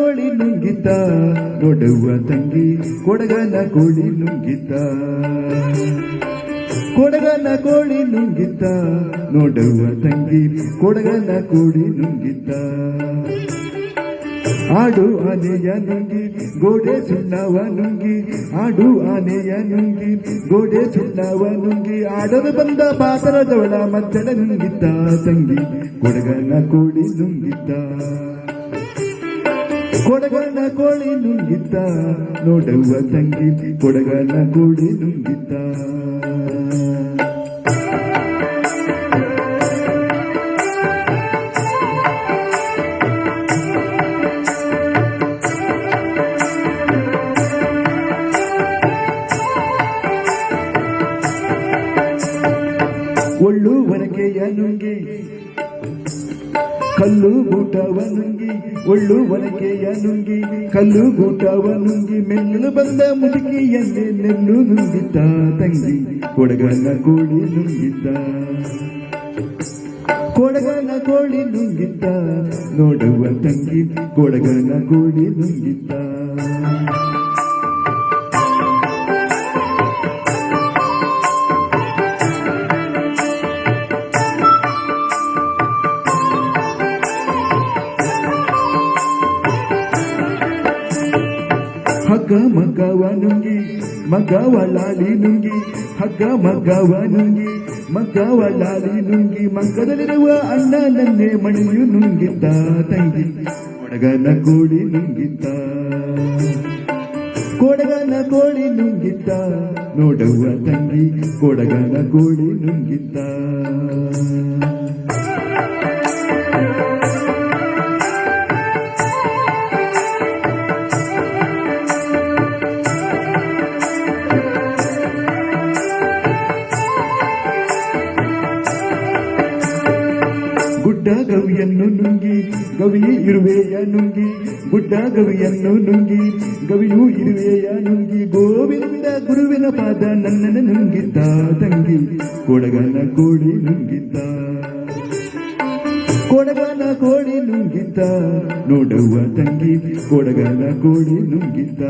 ನುಂಗಿತ, ನೋಡುವ ತಂಗಿ ಕೊಡಗನ ಕೋಳಿ ನುಂಗಿತ. ಕೊಡಗನ ಕೋಳಿ ನುಂಗಿತ, ನೋಡುವ ತಂಗಿ ಕೊಡಗನ ಕೋಳಿ ನುಂಗಿತ. ಆಡು ಆನೆಯ ನುಂಗಿ, ಗೋಡೆ ಸುಣ್ಣವ ನುಂಗಿ, ಆಡು ಆನೆಯ ನುಂಗಿ, ಗೋಡೆ ಸುಣ್ಣವ ನುಂಗಿ, ಆಡಲು ಬಂದ ಪಾತರದವಳ ಮದ್ದಳ ನುಂಗಿತ್ತ ತಂಗಿ ಕೊಡಗನ ಕೋಳಿ ನುಂಗಿದ್ದ ಕೊಡಗನ ಕೋಳಿ ನುಂಗಿದ್ದ ನೋಡುವ ತಂಗಿ ಕೊಡಗನ ಕೋಳಿ ನುಂಗಿದ್ದ ಒಳ್ಳು ಒನಕೆಯ ನುಂಗಿ ಕಲ್ಲು ಗೂಟವ ನುಂಗಿ, ಒಳ್ಳು ಒನಕೆಯ ನುಂಗಿ, ಕಲ್ಲು ಗೂಟವ ನುಂಗಿ ಮೆಲ್ಲಲು ಬಂದ ಮುದುಕಿಯನ್ನೇ ನೆಲ್ಲು ನುಂಗಿದ್ದ ತಂಗಿ, ಕೊಡಗನ ಕೋಳಿ ನುಂಗಿದ್ದ. ಕೊಡಗನ ಕೋಳಿ ನುಂಗಿದ್ದ, ನೋಡುವ ತಂಗಿ, ಕೊಡಗನ ಕೋಳಿ ನುಂಗಿದ್ದ. ಹಗ್ಗ ಮಗವ ನುಂಗಿ ಮಗವ ಲಾಲಿ ನುಂಗಿ, ಹಗ್ಗ ಮಗವ ನುಂಗಿ ಮಗವ ಲಾಲಿ ನುಂಗಿ ಮಗ್ಗದಲ್ಲಿರುವ ಅಣ್ಣ ನನ್ನೇ ಮಣಿಯು ನುಂಗಿದ್ದ ತಂಗಿ. ಕೊಡಗನ ಕೋಳಿ ನುಂಗಿದ್ದ ಕೊಡಗನ ಕೋಳಿ ನುಂಗಿದ್ದ ನೋಡುವ ತಂಗಿ, ಕೊಡಗನ ಕೋಳಿ ನುಂಗಿದ್ದ ಗುಡ್ಡ ಗವಿಯನ್ನು ನುಂಗಿ, ಗವಿಯು ಇರುವೆಯ ನುಂಗಿ ಗುಡ್ಡ ಗವಿಯನ್ನು ನುಂಗಿ, ಗವಿಯು ಇರುವೆಯ ನುಂಗಿ, ಗೋವಿಂದ ಗುರುವಿನ ಪಾದ ನನ್ನನ್ನು ನುಂಗಿದ್ದ ತಂಗಿ, ಕೊಡಗನ ಕೋಡಿ ನುಂಗಿದ್ದ. ಕೊಡಗನ ಕೋಳಿ ನುಂಗಿದ್ದ, ನೋಡುವ ತಂಗಿ, ಕೊಡಗನ ಕೋಡಿ ನುಂಗಿದ್ದ.